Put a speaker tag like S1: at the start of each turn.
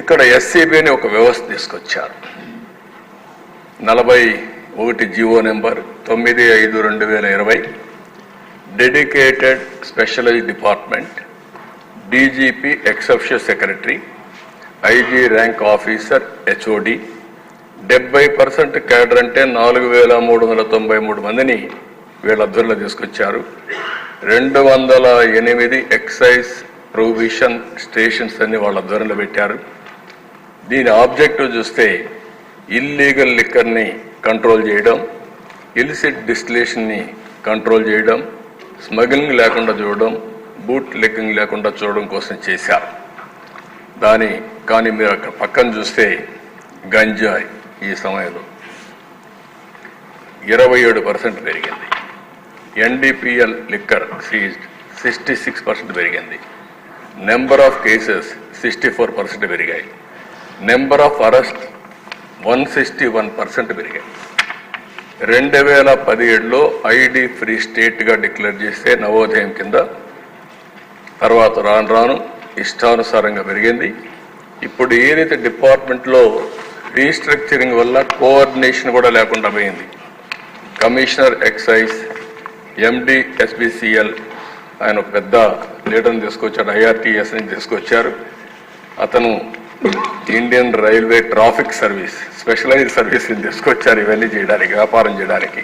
S1: ఇక్కడ ఎస్సీబీ అని ఒక వ్యవస్థ తీసుకొచ్చారు. నలభై ఒకటి జీవో నెంబర్ తొమ్మిది ఐదు రెండు వేల ఇరవై dedicated specialize department DGP exception secretary IG rank officer HOD డెబ్బై పర్సెంట్ క్యాడర్ అంటే నాలుగు వేల మూడు వందల తొంభై మూడు మందిని వీళ్ళ అధ్వర్యంలో తీసుకొచ్చారు. రెండు వందల ఎనిమిది ఎక్సైజ్ ప్రొవిషన్ స్టేషన్స్ అన్ని వాళ్ళ అధ్వర్యంలో పెట్టారు. దీని ఆబ్జెక్టివ్ చూస్తే ఇల్లీగల్ లిక్కర్ని కంట్రోల్ చేయడం ఇలిసిట్ డిస్టిలేషన్ని కంట్రోల్ చేయడం స్మగ్లింగ్ లేకుండా చూడడం బూట్ లెక్కింగ్ లేకుండా చూడడం కోసం చేశారు. దాని కానీ మీరు అక్కడ పక్కన చూస్తే గంజాయి ఈ సమయంలో ఇరవై ఏడు పర్సెంట్ పెరిగింది. NDPL liquor seized sixty six percent పెరిగింది. Number of cases sixty four percent పెరిగాయి. Number of arrest one sixty one percent పెరిగాయి. రెండు వేల పదిహేడులో ఐడి ఫ్రీ స్టేట్గా డిక్లేర్ చేస్తే నవోదయం కింద తర్వాత రాను రాను ఇష్టానుసారంగా పెరిగింది. ఇప్పుడు ఏదైతే డిపార్ట్మెంట్లో రీస్ట్రక్చరింగ్ వల్ల కోఆర్డినేషన్ కూడా లేకుండా పోయింది. కమిషనర్ ఎక్సైజ్ ఎండి ఎస్బిసిఎల్ ఆయన పెద్ద లీడర్ని తీసుకొచ్చాడు ఐఆర్టీఎస్ని తీసుకొచ్చారు. అతను Indian railway traffic service specialize సర్వీస్ని తీసుకొచ్చారు ఇవన్నీ చేయడానికి వ్యాపారం చేయడానికి.